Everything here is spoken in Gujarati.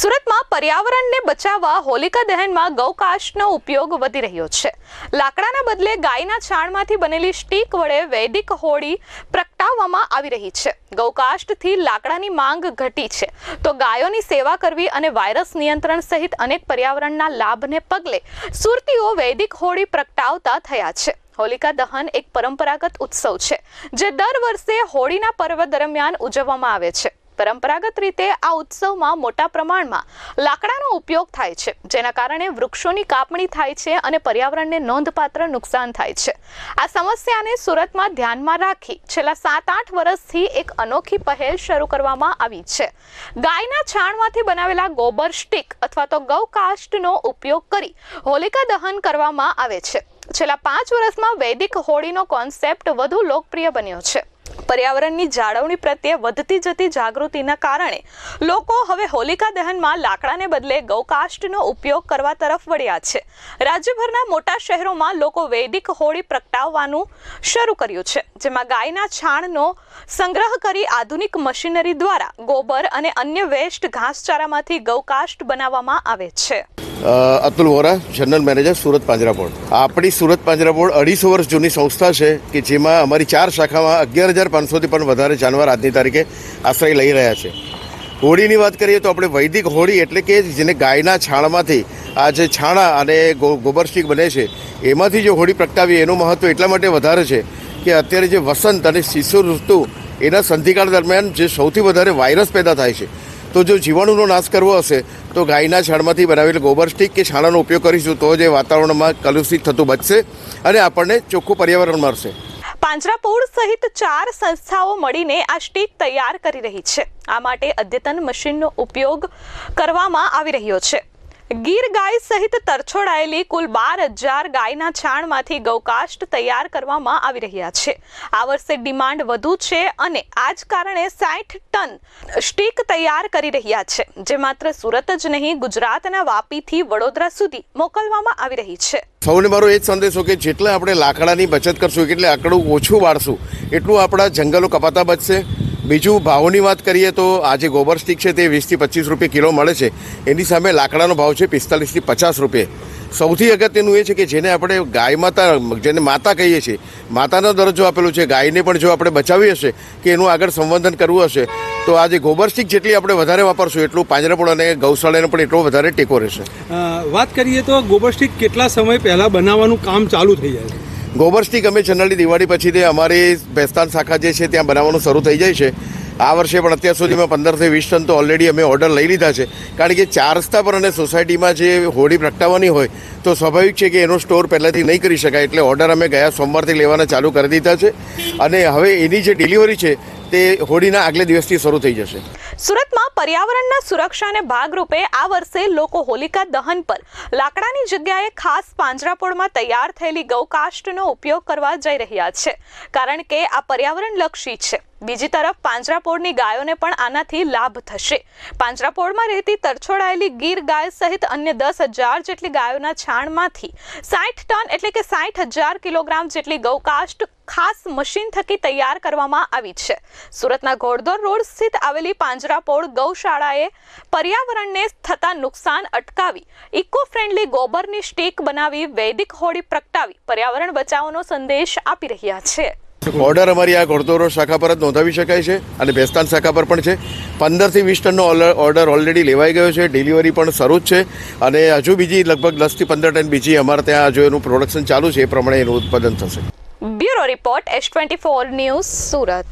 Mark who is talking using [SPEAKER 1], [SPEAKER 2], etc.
[SPEAKER 1] સુરતમાં પર્યાવરણને બચાવવા હોલિકા દહનમાં ગૌકાષ્ટનો ઉપયોગ વધી રહ્યો છે. લાકડાના બદલે ગાયના છાણમાંથી બનેલી સ્ટીક વડે વૈદિક હોળી પ્રગટાવવામાં આવી રહી છે. ગૌકાષ્ટથી લાકડાની માંગ ઘટી છે. તો ગાયોની સેવા કરવી અને વાયરસ નિયંત્રણ સહિત અનેક પર્યાવરણના લાભને પગલે સુરતીઓ વૈદિક હોળી પ્રગટાવતા થયા છે. હોલિકા દહન એક પરંપરાગત ઉત્સવ છે, જે દર વર્ષે હોળીના પર્વ દરમિયાન ઉજવવામાં આવે છે. પરંપરાગત રીતે આ ઉત્સવમાં મોટા પ્રમાણમાં લાકડાનો ઉપયોગ થાય છે, જેના કારણે વૃક્ષોની કાપણી થાય છે અને પર્યાવરણને નોંધપાત્ર નુકસાન થાય છે. આ સમસ્યાને સુરતમાં ધ્યાનમાં રાખી છેલ્લા સાત આઠ વર્ષથી એક અનોખી પહેલ શરૂ કરવામાં આવી છે. ગાયના છાણમાંથી બનાવેલા ગોબર સ્ટીક અથવા તો ગૌકાસ્ટનો ઉપયોગ કરી હોલિકા દહન કરવામાં આવે છે. છેલ્લા પાંચ વર્ષમાં વૈદિક હોળીનો કોન્સેપ્ટ વધુ લોકપ્રિય બન્યો છે. પર્યાવરણની જાળવણી પ્રત્યે વધતી જતી જાગૃતિના કારણે લોકો હવે હોલિકા દહનમાં લાકડાને બદલે ગૌકાષ્ટનો ઉપયોગ કરવા તરફ વળ્યા છે. રાજ્યભરના મોટા શહેરોમાં લોકો વૈદિક હોળી પ્રગટાવવાનું શરૂ કર્યું છે, જેમાં ગાયના છાણનો સંગ્રહ કરી આધુનિક મશીનરી દ્વારા ગોબર અને અન્ય વેસ્ટ ઘાસચારામાંથી ગૌકાષ્ટ બનાવવામાં આવે છે.
[SPEAKER 2] અતુલ વોરા, જનરલ મેનેજર, સુરત પાંજરાપોળ આપણી સુરત પાંજરાપોળ અઢીસો વર્ષ જૂની સંસ્થા છે કે જેમાં અમારી ચાર શાખામાં અગિયાર હજાર પાંચસોથી પણ વધારે જાનવર આજની તારીખે આશ્રય લઈ રહ્યા છે. હોળીની વાત કરીએ તો આપણે વૈદિક હોળી એટલે કે જેને ગાયના છાણમાંથી આ જે છાણા અને ગોબર સ્ટીક બને છે, એમાંથી જો હોળી પ્રગટાવી એનું મહત્ત્વ એટલા માટે વધારે છે કે અત્યારે જે વસંત અને શિશુ ઋતુ એના સંધિકાળ દરમિયાન જે સૌથી વધારે વાયરસ પેદા થાય છે. તો જો જીવાણુનો નાશ કરવો હશે, તો ગાયના છાણમાંથી બનાવેલ ગોબર સ્ટીક કે છાણાનો ઉપયોગ કરીશું તો જે વાતાવરણમાં કલુષિત થતું બચશે અને આપણને ચોખ્ખું પર્યાવરણ મળશે.
[SPEAKER 1] પાંજરાપોળ સહિત ચાર સંસ્થાઓ મળીને આ સ્ટીક તૈયાર કરી રહી છે. આ માટે અદ્યતન મશીનનો ઉપયોગ કરવામાં આવી રહ્યો છે. ગીર ગાય સહિત તરછોડાયેલી કુલ બાર હજાર ગાયના છાણમાંથી ગૌકાષ્ટ તૈયાર કરવામાં આવી રહ્યા છે. આ વર્ષે ડિમાન્ડ વધુ છે અને આ જ કારણે સાઠ ટન સ્ટીક તૈયાર કરી રહ્યા છે, જે માત્ર સુરત જ નહીં, ગુજરાતના વાપીથી વડોદરા સુધી મોકલવામાં આવી રહી છે.
[SPEAKER 2] સૌને મારો એ જ સંદેશો કે જેટલા આપણે લાકડાની બચત કરશું, એટલે આકડું ઓછું વાળશું, એટલું આપણા જંગલો કપાતા બચશે. બીજું ભાવોની વાત કરીએ તો આ જે ગોબર સ્ટીક છે તે વીસથી પચીસ રૂપિયા કિલો મળે છે. એની સામે લાકડાનો ભાવ છે પિસ્તાલીસથી પચાસ રૂપિયા. સૌથી અગત્યનું એ છે કે જેને આપણે ગાય માતા, જેને માતા કહીએ છીએ, માતાનો દરજ્જો આપેલો છે, ગાયને પણ જો આપણે બચાવી હશે, કે એનું આગળ સંવર્ધન કરવું હશે, તો આજે ગોબર સ્ટીક જેટલી આપણે વધારે વાપરશું, એટલું પાંજરાપોળ અને ગૌશાળાને પણ એટલો વધારે ટેકો રહેશે.
[SPEAKER 3] વાત કરીએ તો ગોબર સ્ટીક કેટલા સમય પહેલાં બનાવવાનું કામ ચાલુ થઈ જાય છે?
[SPEAKER 2] ગોબર સ્ટીક અમે જનરલી દિવાળી પછી તે અમારી ભેસ્તાન શાખા જે છે ત્યાં બનાવવાનું શરૂ થઈ જાય છે. આ વર્ષે પણ અત્યાર સુધીમાં પંદરથી વીસ ટન તો ઓલરેડી અમે ઓર્ડર લઈ લીધા છે. કારણ કે ચાર રસ્તા પર અને સોસાયટીમાં જે હોળી પ્રગટાવવાની હોય તો સ્વાભાવિક છે કે એનો સ્ટોર પહેલાંથી નહીં કરી શકાય એટલે ઓર્ડર અમે ગયા સોમવારથી લેવાના ચાલુ કરી દીધા છે. અને હવે એની જે ડિલિવરી છે તે હોળીના આગલે દિવસથી શરૂ થઈ જશે.
[SPEAKER 1] સુરતમાં પર્યાવરણના સુરક્ષાને ભાગરૂપે આ વર્ષે લોકો હોલિકા દહન પર લાકડાની જગ્યાએ ખાસ પાંજરાપોળમાં તૈયાર થયેલી ગૌકાષ્ટનો ઉપયોગ કરવા જઈ રહ્યા છે. કારણ કે આ પર્યાવરણલક્ષી છે. બીજી તરફ પાંજરાપોળની ગાયોને પણ આનાથી લાભ થશે. પાંજરાપોળમાં રહેતી તરછોડાયેલી ગીર ગાય સહિત અન્ય દસ હજાર જેટલી ગાયોના છાણમાંથી સાઠ ટન એટલે કે સાઠ હજાર કિલોગ્રામ જેટલી ગૌકાષ્ટ ખાસ મશીન થકી તૈયાર કરવામાં આવી છે. સુરતના ઘોડદોર રોડ સ્થિત આવેલી પાંજરાપોળ ગૌશાળાએ પર્યાવરણને થતા નુકસાન અટકાવી ઇકો ફ્રેન્ડલી ગોબરની સ્ટીક બનાવી વૈદિક હોળી પ્રગટાવી પર્યાવરણ બચાવનો સંદેશ આપી રહ્યા છે.
[SPEAKER 2] ઓર્ડર અમારી આ ઘોડદોરો શાખા પર જ નોંધાવી શકાય છે અને ભેસ્તાન શાખા પર પણ છે. પંદરથી વીસ ટનનો ઓર્ડર ઓલરેડી લેવાઈ ગયો છે ડિલિવરી પણ શરૂ જ છે અને હજુ બીજી લગભગ દસથી પંદર ટન બીજી અમારે ત્યાં હજુ એનું પ્રોડક્શન ચાલુ છે એ પ્રમાણે એનું ઉત્પાદન થશે.
[SPEAKER 1] Bureau report S twenty four news Surat.